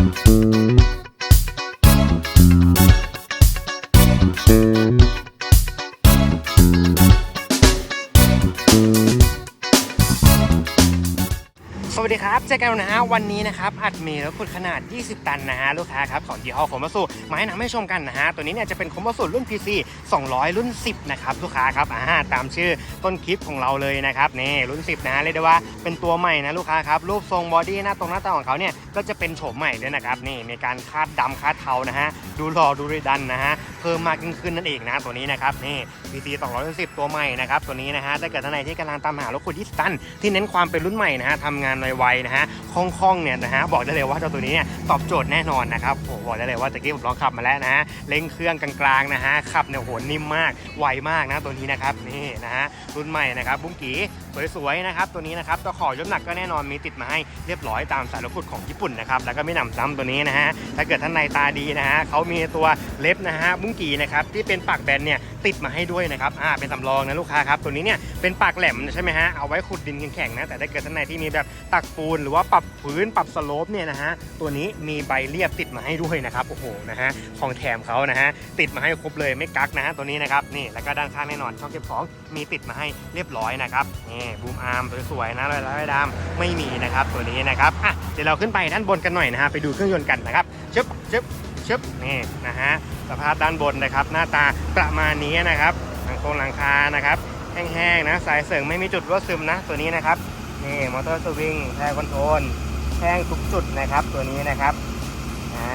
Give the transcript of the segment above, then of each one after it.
สวัสดีครับเจอกันนะฮะวันนี้นะครับ อัดเมลขุดขนาด 20 ตันนะฮะลูกค้าครับ ของยี่ห้อคมบัสสูมาให้นำให้ชมกันนะฮะ ตัวนี้เนี่ยจะเป็นคมบัสสูรุ่น PC 200 รุ่น 10 นะครับ ลูกค้าครับอ่าตามชื่อต้นคลิปของเราเลยนะครับ นี่รุ่น 10 นะฮะเรียกได้ว่าเป็นตัวใหม่นะลูกค้าครับ รูปทรงบอดี้หน้าตรงหน้าตาของเขาเนี่ยก็จะเป็นโฉมใหม่ด้วยนะครับนี่มีการคาดดำคาดเทานะฮะดูหล่อดูรีดันนะฮะเพิ่มมากยิ่งขึ้นนั่นเองนะตัวนี้นะครับนี่ PC 210 ตัวใหม่นะครับตัวนี้นะฮะถ้าเกิดท่านใดที่กำลังตามหารถขุด20ตันที่เน้นความเป็นรุ่นใหม่นะฮะทำงานไวๆนะฮะคล่องๆเนี่ยนะฮะบอกได้เลยว่าเจ้าตัวนี้เนี่ยตอบโจทย์แน่นอนนะครับโอ้โหบอกได้เลยว่าตะกี้ผมลองขับมาแล้วนะฮะเร่งเครื่องกลางๆนะฮะขับเนี่ยโหนิ่มมากไวมากนะตัวนี้นะครับนี่นะฮะรุ่นใหม่นะครับบุ้งกีสวยๆนะครับตัวนี้นะครับตัวขอยกหนักก็แน่นอนมีติดมาให้เรียบร้อยตามสายรถขุดของญี่ปุ่นนะครับแล้วก็ไม่หนำซ้ำตัวนี้นะฮะถ้าเกิดท่านในตาดีนะฮะเขามีตัวเล็บนะฮะบุ้งกีนะครับที่เป็นปากแบนเนี่ยติดมาให้ด้วยนะครับอ่าเป็นสำรองนะลูกค้าครับตัวนี้เนี่ยเป็นปากแหลมใช่ไหมฮะเอาไว้ขุดดินแข็งๆนะแต่ถ้าเกิดท่านในที่มีแบบตักปูนหรือว่าปรับพื้นปรับสโลปเนี่ยนะฮะตัวนี้มีใบเรียบติดมาให้ด้วยนะครับโอ้โหนะฮะของแถมเขานะฮะติดมาให้ครบเลยไม่กักนะฮะตัวนี้นะครับนี่แล้วก็ด้านข้างแน่นอนช่องเก็บของมีติดมาให้เรียบร้อยนะครับนี่บูมอาร์มสวยๆนะลายลายดำไม่มีนะครับตัวนี้นะครับอะเดี๋ยวเราขึ้นไปด้านบนกันหน่อยนะฮะไปดูเครื่องยนต์กันนะครับชึบชึบชึบนี่นะฮะสภาพด้านบนนะครับ หน้าตาประมาณนี้นะครับหลังโครงหลังคานะครับแห้งๆนะสายเสริงไม่มีจุดรั่วซึมนะตัวนี้นะครับนี่มอเตอร์สวิงแทร์คอนโทรลแห้งทุกจุดนะครับตัวนี้นะครับอ่า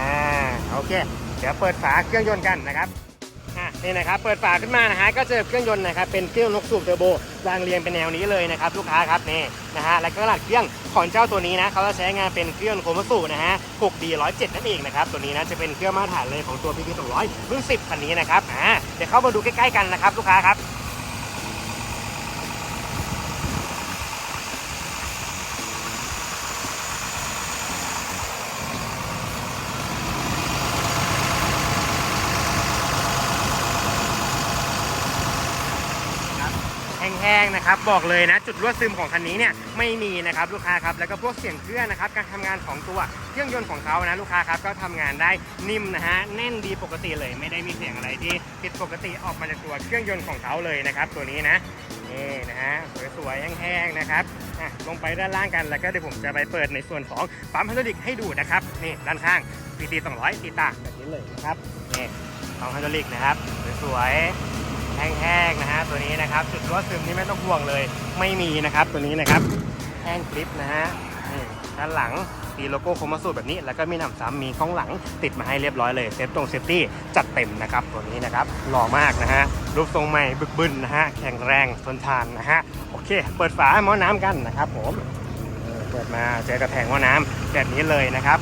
โอเค เดี๋ยวเปิดฝาเครื่องยนต์กันนะครับ นี่นะครับเปิดฝาขึ้นมานะฮะก็เจอเครื่องยนต์นะครับเป็นเครื่องนกสูบเทอร์โบรางเรียงเป็นแนวนี้เลยนะครับลูกค้าครับนี่นะฮะและก็หลักเครื่องของเจ้าตัวนี้นะเขาจะใช้งานเป็นเครื่องโคมัสูนะฮะ 6D 107 นั่นเองนะครับตัวนี้นะจะเป็นเครื่องมาตรฐานเลยของตัว PP 200 รุ่น10คันนี้นะครับอ่าเดี๋ยวเข้ามาดูใกล้ๆกันนะครับลูกค้าครับ แห้งๆนะครับบอกเลยนะจุดรั่วซึมของคันนี้เนี่ยไม่มีนะครับลูกค้าครับแล้วก็พวกเสียงเครื่องนะครับการทำงานของตัวเครื่องยนต์ของเขานะลูกค้าครับก็ทำงานได้นิ่มนะฮะแน่นดีปกติเลย ไม่ได้มีเสียงอะไรที่ผิดปกติออกมาจากตัวเครื่องยนต์ของเขาเลยนะครับตัวนี้นะนี่นะฮะสวยๆแห้งๆนะครับอะลงไปด้านล่างกันแล้วก็เดี๋ยวผมจะไปเปิดในส่วนของปั๊มไฮดรอลิกให้ดูนะครับนี่ด้านข้าง PT 200ตีตาแบบนี้เลยนะครับนี่ปั๊มไฮดรอลิกนะครับสวยๆ แห้งๆนะฮะตัวนี้นะครับจุดรั่วซึมนี่ไม่ต้องห่วงเลย ไม่มีนะครับตัวนี้นะครับแห้งกริปนะฮะนี่ด้านหลังตีโลโก้โคมาสูตแบบนี้ แล้วก็มีหนำซ้ำมีข้องหลังติดมาให้เรียบร้อยเลยเซฟตรงเซฟตี้จัดเต็มนะครับ ตัวนี้นะครับหล่อมากนะฮะรูปทรงใหม่บึกบึนนะฮะแข็งแรงทนทานนะฮะโอเค เปิดฝาหม้อน้ำกันนะครับ ผมเปิดมาเจอกระแทงหม้อน้ำแบบนี้เลยนะครับ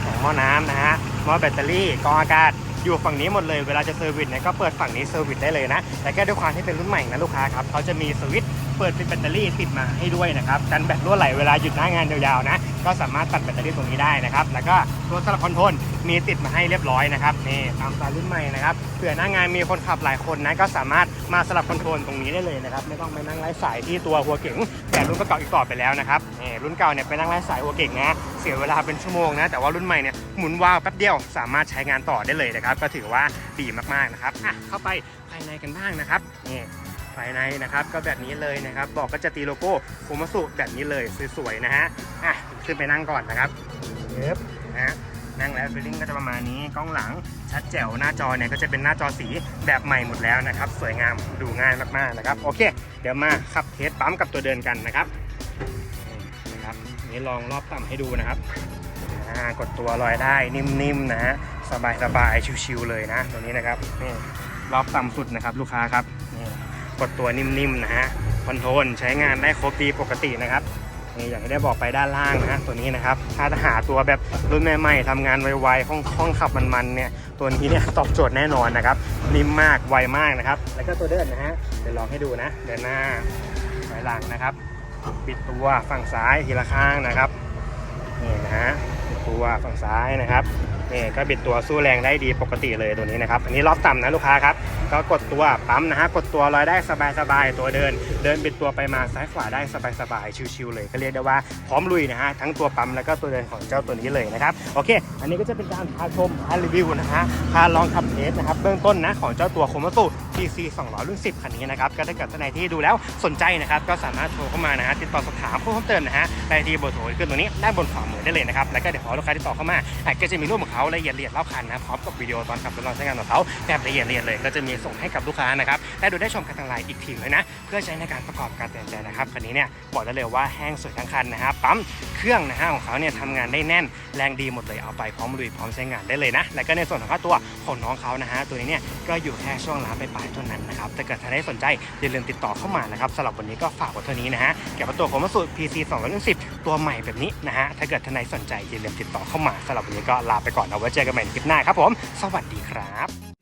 แผงหม้อน้ำนะฮะหม้อแบตเตอรี่กองอากาศ อยู่ฝั่งนี้หมดเลยเวลาจะเซอร์วิสเนี่ยก็เปิดฝั่งนี้เซอร์วิสได้เลยนะแต่แค่ด้วยความที่เป็นรุ่นใหม่นะลูกค้าครับเขาจะมีสวิตช์ เปิดเป็นแบตเตอรี่ติดมาให้ด้วยนะครับกันแบตรั่วไหลเวลาหยุดหน้างานยาวๆนะก็สามารถตัดแบตเตอรี่ตรงนี้ได้นะครับแล้วก็ตัวสลับคอนโทรลมีติดมาให้เรียบร้อยนะครับนี่ตามสไตล์รุ่นใหม่นะครับเผื่อหน้างานมีคนขับหลายคนนะก็สามารถมาสลับคอนโทรลตรงนี้ได้เลยนะครับไม่ต้องไปนั่งไล่สายที่ตัวหัวเก๋งแต่รุ่นเก่าอีกต่อไปแล้วนะครับนี่รุ่นเก่าเนี่ยไปนั่งไล่สายหัวเก๋งนะเสียเวลาเป็นชั่วโมงนะแต่ว่ารุ่นใหม่เนี่ยหมุนวาวแป๊บเดียวสามารถใช้งานต่อได้เลยนะครับก็ถือว่าดีมากๆนะครับอะเข้าไปภายในกันบ้างนะครับนี่ ภายในนะครับก็แบบนี้เลยนะครับบอกก็จะตีโลโก้โคมาสุแบบนี้เลยสวยๆนะฮะอะขึ้นไปนั่งก่อนนะครับเย็บนะฮะนั่งแล้วฟีลลิ่งก็จะประมาณนี้กล้องหลังชัดแจ๋วหน้าจอเนี่ยก็จะเป็นหน้าจอสีแบบใหม่หมดแล้วนะครับ สวยงามดูง่ายมากๆนะครับโอเค เดี๋ยวมาขับเทสปั๊มกับตัวเดินกันนะครับนี่นะครับนี่ลองรอบต่ำให้ดูนะครับกดตัวลอยได้นิ่มๆนะฮะสบายๆชิวๆเลยนะตัวนี้นะครับนี่รอบต่ำสุดนะครับลูกค้าครับ กดตัวนิ่มๆนะฮะคอนโทรลใช้งานได้ครบดีปกตินะครับนี่อย่างที่ได้บอกไปด้านล่างนะฮะตัวนี้นะครับถ้าจะหาตัวแบบรุ่นใหม่ๆทำงานไวๆคล่องๆขับมันๆเนี่ยตัวนี้เนี่ยตอบโจทย์แน่นอนนะครับนิ่มมากไวมากนะครับ แล้วก็ตัวเดินนะฮะเดี๋ยวลองให้ดูนะ เดินหน้าถอยหลังนะครับ ปิดตัวฝั่งซ้ายทีละข้างนะครับนี่นะฮะบิดตัวฝั่งซ้ายนะครับ นี่ก็บิดตัวสู้แรงได้ดีปกติเลยตัวนี้นะครับ อันนี้รอบต่ำนะลูกค้าครับ ก็กดตัวปั๊มนะฮะ กดตัวลอยได้สบายๆ ตัวเดิน เดินบิดตัวไปมาซ้ายขวาได้สบายๆ ชิวๆเลย ก็เรียกได้ว่าพร้อมลุยนะฮะ ทั้งตัวปั๊มแล้วก็ตัวเดินของเจ้าตัวนี้เลยนะครับ โอเค อันนี้ก็จะเป็นการพาชมพารีวิวนะฮะ พาลองขับเทสนะครับ เบื้องต้นนะของเจ้าตัวโคมสุ TC 200 รุ่น 10 คันนี้นะครับ ก็ถ้าเกิดท่านใดที่ดูแล้วสนใจนะครับ ก็สามารถโทรเข้ามานะฮะติดต่อสอบถามเพิ่มเติมนะฮะได้ที่เบอร์โทรขึ้นตรงนี้ด้านบนขวามือได้เลยนะครับ แล้วก็เดี๋ยวขอลูกค้าติดต่อเข้ามาอะก็จะมีรูปของเขาละเอียดละเอียดรอบคันนะพร้อมกับวิดีโอตอนขับทดลองใช้งานของเขาแบบละเอียดละเอียดเลย ก็จะมีส่งให้กับลูกค้านะครับได้ดูได้ชมกันทางไลน์อีกทีเลยนะเพื่อใช้ในการประกอบการตัดสินใจนะครับคันนี้เนี่ยบอกได้เลยว่าแห้งสวยทั้งคันนะฮะปั๊มเครื่องนะฮะของเขาเนี่ยทำงานได้แน่นแรงดีหมดเลยเอาไปพร้อมลุยพร้อมใช้งานได้เลยนะแล้วก็ในส่วนของค่าตัวของน้องเขานะฮะตัวนี้เนี่ยก็อยู่แค่ช่วงล้านไปายๆเท่านั้นนะครับถ้าเกิดท่านใดสนใจอย่าลืมติดต่อเข้ามานะครับสำหรับวันนี้ก็ฝากไว้เท่านี้นะฮะเกี่ยวกับตัวของมาสูตร PC 210ตัวใหม่แบบนี้นะฮะถ้าเกิดท่านใดสนใจอย่าลืมติดต่อเข้ามาสำหรับวันนี้ก็ลาไปก่อนเอาไว้เจอกันใหม่ในคลิปหน้าครับผม สวัสดีครับ